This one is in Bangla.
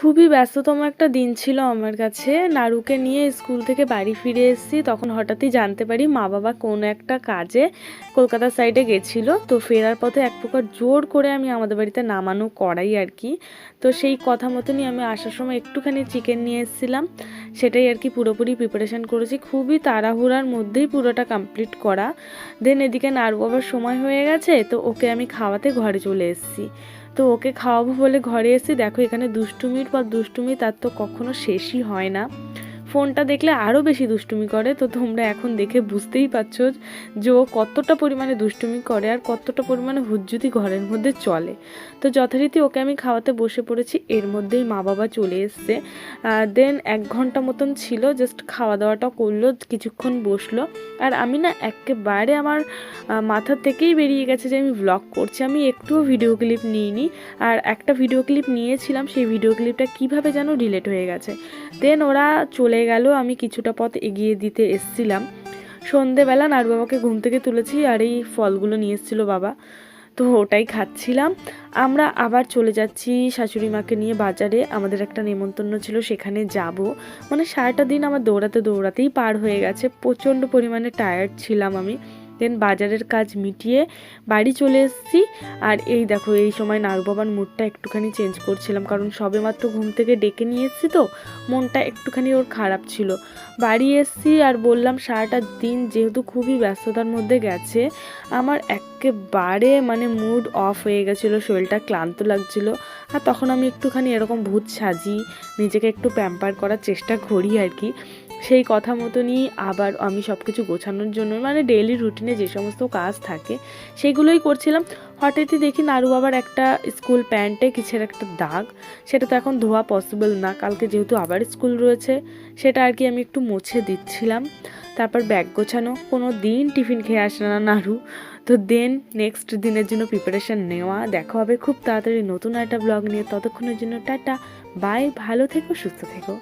খুবই ব্যস্ততম একটা দিন ছিল আমার কাছে। নারুকে নিয়ে স্কুল থেকে বাড়ি ফিরে এসেছি। তখন হঠাৎই জানতে পারি মা বাবা কোনো একটা কাজে কলকাতার সাইডে গেছিল। তো ফেরার পথে এক প্রকার জোর করে আমি আমাদের বাড়িতে নামানো করাই আর কি। তো সেই কথা মতনই আমি আসার সময় একটুখানি চিকেন নিয়ে এসেছিলাম। সেটাই আর কি পুরোপুরি প্রিপারেশান করেছি। খুবই তাড়াহুড়ার মধ্যেই পুরোটা কমপ্লিট করা। দেন এদিকে নাড়ু আবার সময় হয়ে গেছে, তো ওকে আমি খাওয়াতে ঘরে চলে এসেছি। তো ওকে খাওয়াবো বলে ঘরে এসে দেখো এখানে দুষ্টুমির পর দুষ্টুমি তার তো কখনো শেষই হয় না। ফোনটা দেখলে আরও বেশি দুষ্টুমি করে। তো তোমরা এখন দেখে বুঝতেই পারছ যে ও কতটা পরিমাণে দুষ্টুমি করে আর কতটা পরিমাণে হুজ্জুতি ঘরের মধ্যে চলে। তো যথারীতি ওকে আমি খাওয়াতে বসে পড়েছি, এর মধ্যেই মা বাবা চলে এসছে। দেন এক ঘণ্টা মতন ছিল জাস্ট খাওয়া দাওয়াটা করল, কিছুক্ষণ বসল। আর আমি না একেবারে আমার মাথা থেকেই বেরিয়ে গেছে যে আমি ব্লগ করছি। আমি একটুও ভিডিও ক্লিপ নিইনি। আর একটা ভিডিও ক্লিপ নিয়েছিলাম, সেই ভিডিও ক্লিপটা কীভাবে যেন ডিলেট হয়ে গেছে। দেন ওরা চলে গেল, আমি কিছুটা পথ এগিয়ে দিতে এসছিলাম। সন্ধেবেলা নার বাবাকে ঘুম থেকে তুলেছি আর এই ফলগুলো নিয়ে এসেছিল বাবা। তো ওটাই খাচ্ছিলাম। আমরা আবার চলে যাচ্ছি শাশুড়ি মাকে নিয়ে বাজারে। আমাদের একটা নেমন্তন্ন ছিল, সেখানে যাব। মানে সারাটা দিন আমার দৌড়াতে দৌড়াতেই পার হয়ে গেছে। প্রচণ্ড পরিমাণে টায়ার্ড ছিলাম আমি। দেন বাজারের কাজ মিটিয়ে বাড়ি চলে এসেছি। আর এই দেখো, এই সময় নাড়ু বাবার মুডটা একটুখানি চেঞ্জ করছিলাম, কারণ সবেমাত্র ঘুম থেকে ডেকে নিয়ে এসেছি তো, মনটা একটুখানি ওর খারাপ ছিল। বাড়ি এসেছি আর বললাম সারাটা দিন যেহেতু খুবই ব্যস্ততার মধ্যে গেছে, আমার একেবারে মানে মুড অফ হয়ে গেছিল, শরীরটা ক্লান্ত লাগছিল। আর তখন আমি একটুখানি এরকম ভূত সাজি, নিজেকে একটু প্যাম্পার করার চেষ্টা করি আর কি। সেই কথা মতনই আবার আমি সব কিছু গোছানোর জন্য মানে ডেইলি রুটিনে যে সমস্ত কাজ থাকে, সেগুলোই করছিলাম। হঠাৎই দেখি নাড়ু আবার একটা স্কুল প্যান্টে কিসের একটা দাগ, সেটা তো এখন ধোয়া পসিবল না। কালকে যেহেতু আবার স্কুল রয়েছে, সেটা আর কি আমি একটু মুছে দিচ্ছিলাম। তারপর ব্যাগ গোছানো, কোনো দিন টিফিন খেয়ে আসে না নাড়ু তো দেন নেক্সট দিনের জন্য প্রিপারেশন নেওয়া। দেখা হবে খুব তাড়াতাড়ি নতুন একটা ব্লগ নিয়ে। ততক্ষণের জন্য টাটা বাই ভালো থেকো, সুস্থ থেকো।